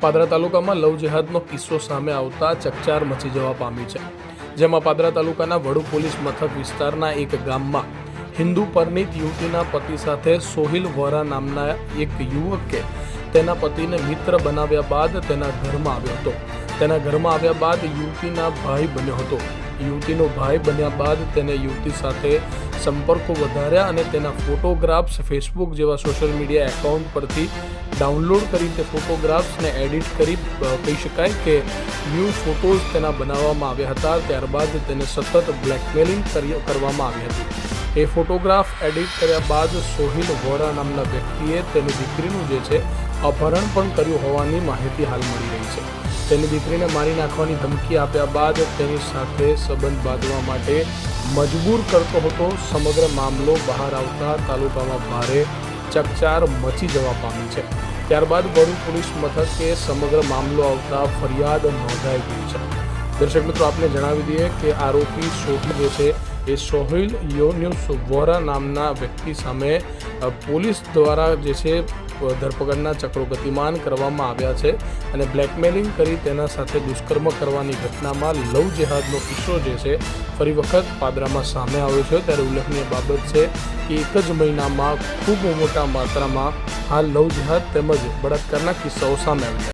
પાદરા તાલુકામાં લવ જેહાદનો કિસ્સો સામે આવતા ચકચાર મચી જવા પામી છે. જેમાં પાદરા તાલુકાના વડુ પોલીસ મથક વિસ્તારના એક ગામમાં હિન્દુ પરિણિત યુવતીના પતિ સાથે સોહિલ વોરા નામના એક યુવકે તેના પતિને મિત્ર બનાવ્યા બાદ તેના ઘરમાં આવ્યો હતો. તેના ઘરમાં આવ્યા બાદ યુવતીના ભાઈ બન્યો હતો. યુવતીનો ભાઈ બન્યા બાદ તેને યુવતી સાથે સંપર્કો વધાર્યા અને તેના ફોટોગ્રાફ્સ ફેસબુક જેવા સોશિયલ મીડિયા એકાઉન્ટ પરથી ડાઉનલોડ કરી તે ફોટોગ્રાફ્સને એડિટ કરી કહી શકાય કે ન્યૂ ફોટોઝ તેના બનાવવામાં આવ્યા હતા. ત્યારબાદ તેને સતત બ્લેકમેલિંગ કરી કરવામાં આવી હતી. એ ફોટોગ્રાફ એડિટ કર્યા બાદ સોહિલ વોરા નામના વ્યક્તિએ તેની દીકરીનું જે છે, અપહરણ પણ કર્યું હોવાની માહિતી હાલ મળી રહી છે. તેની દીકરીને મારી નાખવાની ધમકી આપ્યા બાદ તેની સાથે સંબંધ બાંધવા માટે મજબૂર કરતો હતો. સમગ્ર મામલો બહાર આવતા તાલુકામાં ભારે ચકચાર મચી જવા પામી છે. ત્યારબાદ વડુ પોલીસ મથકે સમગ્ર મામલો આવતા ફરિયાદ નોંધાઈ ગઈ છે. દર્શક મિત્રો, આપને જણાવી દઈએ કે આરોપી શોધી જે છે, એ સોહિલ યોન્યુસ વોરા નામના વ્યક્તિ સામે પોલીસ દ્વારા જે છે ધરપકડના ચક્રો ગતિમાન કરવામાં આવ્યા છે અને બ્લેકમેલિંગ કરી તેના સાથે દુષ્કર્મ કરવાની ઘટનામાં લવ જેહાદનો કિસ્સો જે છે, ફરી વખત પાદરામાં સામે આવ્યો છે. ત્યારે ઉલ્લેખનીય બાબત છે કે એક જ મહિનામાં ખૂબ મોટા માત્રામાં હાલ લવ જેહાદ તેમજ બળાત્કારના કિસ્સાઓ સામે આવ્યા